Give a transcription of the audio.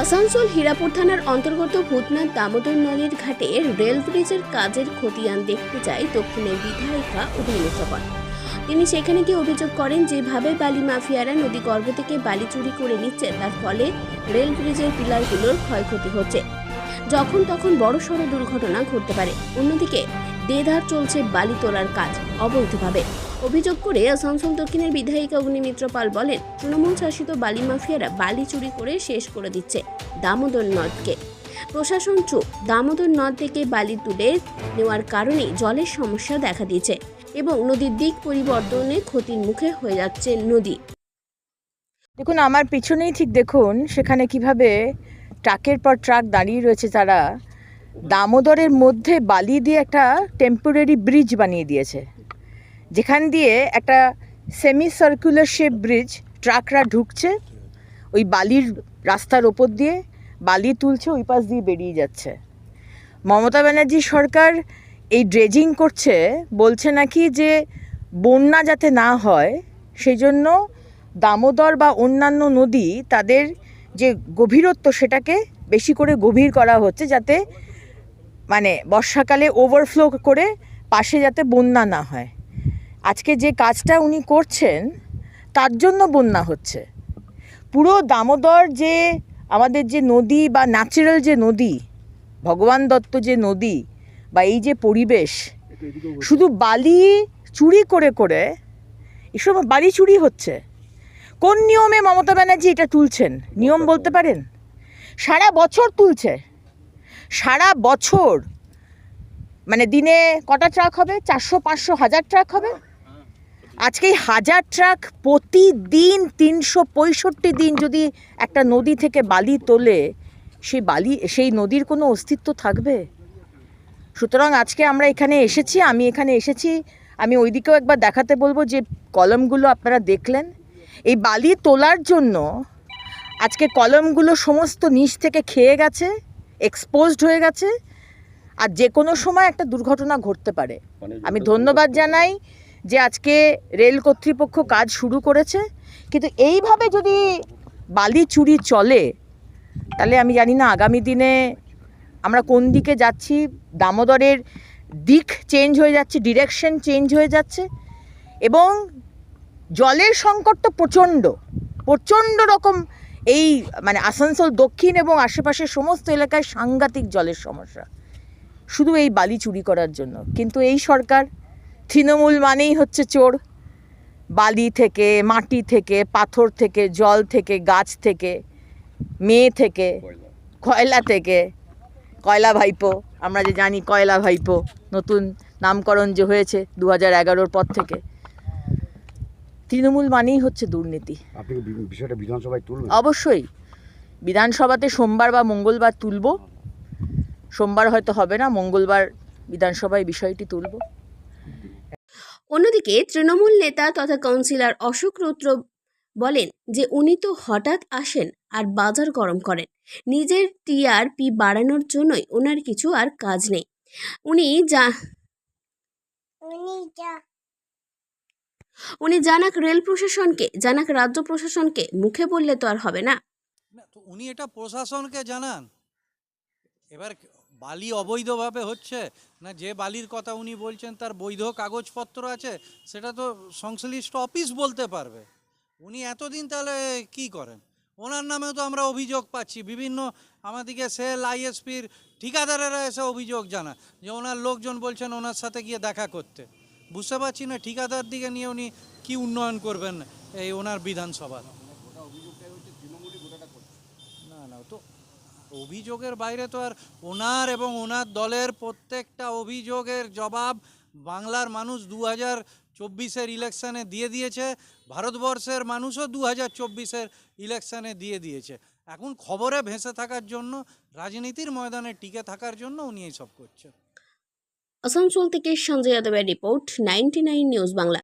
আসানসোল হীরাপুর থানার অন্তর্গত ভূতনাথ দামোদর নদীর ঘাটে রেল ব্রিজের কাজের খতিয়ান দেখতে যায় দক্ষিণের বিধায়িকা অভিনেত্র পাল তিনি সেখানে গিয়ে অভিযোগ করেন, যেভাবে বালি মাফিয়ারা নদী গর্ভ থেকে বালি চুরি করে নিচ্ছে, তার ফলে রেল ব্রিজের পিলারগুলোর ক্ষয়ক্ষতি হচ্ছে। যখন তখন বড় সড় দুর্ঘটনা ঘটতে পারে। অন্যদিকে দেদার চলছে বালি তোলার কাজ অবৈধভাবে। অভিযোগ করে আসানসোল দক্ষিণের বিধায়িকা অগ্নিমিত্র পাল বলেন, তৃণমূল শাসিত বালি মাফিয়ারা বালি চুরি করে শেষ করে দিচ্ছে দামোদর নদকে। প্রশাসন চুপ, দামোদর নদ থেকে বালি তুলে নেওয়ার কারণে জলের সমস্যা দেখা দিয়েছে এবং নদীর দিক পরিবর্তনে ক্ষতির মুখে হয়ে যাচ্ছে নদী। দেখুন, আমার পিছনেই ঠিক দেখুন, সেখানে কীভাবে ট্রাকের পর ট্রাক দাঁড়িয়ে রয়েছে তারা। দামোদরের মধ্যে বালি দিয়ে একটা টেম্পোরারি ব্রিজ বানিয়ে দিয়েছে। যেখান দিয়ে একটা সেমি সার্কুলার শেপ ব্রিজ ট্রাকরা ঢুকছে, ওই বালির রাস্তার ওপর দিয়ে বালি তুলছে, ওই পাশ দিয়ে বেরিয়ে যাচ্ছে। মমতা ব্যানার্জি সরকার এই ড্রেজিং করছে, বলছে নাকি যে বন্যা যাতে না হয় সেই জন্য দামোদর বা অন্যান্য নদী তাদের যে গভীরত্ব সেটাকে বেশি করে গভীর করা হচ্ছে, যাতে মানে বর্ষাকালে ওভারফ্লো করে পাশে যাতে বন্যা না হয়। আজকে যে কাজটা উনি করছেন, তার জন্য বন্যা হচ্ছে। পুরো দামোদর যে আমাদের যে নদী বা ন্যাচারাল যে নদী, ভগবান দত্ত যে নদী বা এই যে পরিবেশ, শুধু বালি চুরি করে করে এসব বালি চুরি হচ্ছে। কোন নিয়মে মমতা ব্যানার্জি এটা তুলছেন? নিয়ম বলতে পারেন? সারা বছর তুলছে। সারা বছর মানে দিনে কটা ট্রাক হবে? চারশো, পাঁচশো, হাজার ট্রাক হবে? আজকে হাজার ট্রাক প্রতিদিন তিনশো পঁয়ষট্টি দিন যদি একটা নদী থেকে বালি তোলে সেই বালি সেই নদীর কোনো অস্তিত্ব থাকবে? সুতরাং আজকে আমরা এখানে এসেছি আমি এখানে এসেছি আমি ওইদিকেও একবার দেখাতে বলব যে কলমগুলো আপনারা দেখলেন। এই বালি তোলার জন্য আজকে কলমগুলো সমস্ত নিচ থেকে খেয়ে গেছে এক্সপোজড হয়ে গেছে আর যে কোনো সময় একটা দুর্ঘটনা ঘটতে পারে। আমি ধন্যবাদ জানাই। যে আজকে রেল কর্তৃপক্ষ কাজ শুরু করেছে, কিন্তু এইভাবে যদি বালি চুরি চলে, তাহলে আমি জানি না আগামী দিনে আমরা কোন দিকে যাচ্ছি, দামোদরের দিক চেঞ্জ হয়ে যাচ্ছে ডিরেকশন চেঞ্জ হয়ে যাচ্ছে, এবং জলের সংকট তো প্রচণ্ড প্রচণ্ড রকম এই মানে আসানসোল দক্ষিণ এবং আশেপাশের সমস্ত এলাকায় সাংঘাতিক জলের সমস্যা। শুধু এই বালি চুরি করার জন্য, কিন্তু এই সরকার তৃণমূল মানেই হচ্ছে চোর। বালি থেকে মাটি থেকে পাথর থেকে জল থেকে গাছ থেকে মেয়ে থেকে কয়লা থেকে কয়লা ভাইপো আমরা যে জানি কয়লা ভাইপো নতুন নামকরণ যে হয়েছে দু হাজার এগারোর পর থেকে। তৃণমূল মানেই হচ্ছে দুর্নীতি। অবশ্যই। বিধানসভাতে সোমবার বা মঙ্গলবার তুলব। সোমবার হয়তো হবে না মঙ্গলবার বিধানসভায় বিষয়টি তুলব। অন্যদিকে তৃণমূল নেতা তথা কাউন্সিলর অশোক রুদ্র বলেন যে উনি তো হঠাৎ আসেন আর বাজার গরম করেন। নিজের টিআরপি বাড়ানোর জন্যই ওনার কিছু আর কাজ নেই। উনি যা উনি জানাক রেল প্রশাসনকে জানাক রাজ্য প্রশাসনকে মুখে বললে তো আর হবে না। না উনি এটা প্রশাসনকে জানান। এবার বালি অবৈধভাবে হচ্ছে? না যে বালির কথা উনি বলছেন তার বৈধ কাগজপত্র আছে সেটা তো সংশ্লিষ্ট অফিস বলতে পারবে। উনি এতদিন তাহলে কি করেন? ওনার নামেও তো আমরা অভিযোগ পাচ্ছি। বিভিন্ন আমাদেরকে সেল আইএসপির ঠিকাদারেরা এসে অভিযোগ জানা যে ওনার লোকজন বলছেন ওনার সাথে গিয়ে দেখা করতে। বুঝতে পারছি না ঠিকাদার দিকে নিয়ে উনি কি উন্নয়ন করবেন এই ওনার বিধানসভার। না না তো অভিযোগের বাইরে তো আর ওনার এবং ওনার দলের প্রত্যেকটা অভিযোগের জবাব বাংলার মানুষ দু হাজার চব্বিশের ইলেকশানে দিয়ে দিয়েছে, ভারতবর্ষের মানুষও দু হাজার চব্বিশের ইলেকশানে দিয়ে দিয়েছে। এখন খবরে ভেসে থাকার জন্য, রাজনীতির ময়দানে টিকে থাকার জন্য উনি এইসব করছেন। আসানসোল থেকে সঞ্জয় যাদবের রিপোর্ট, নাইনটি নিউজ বাংলা।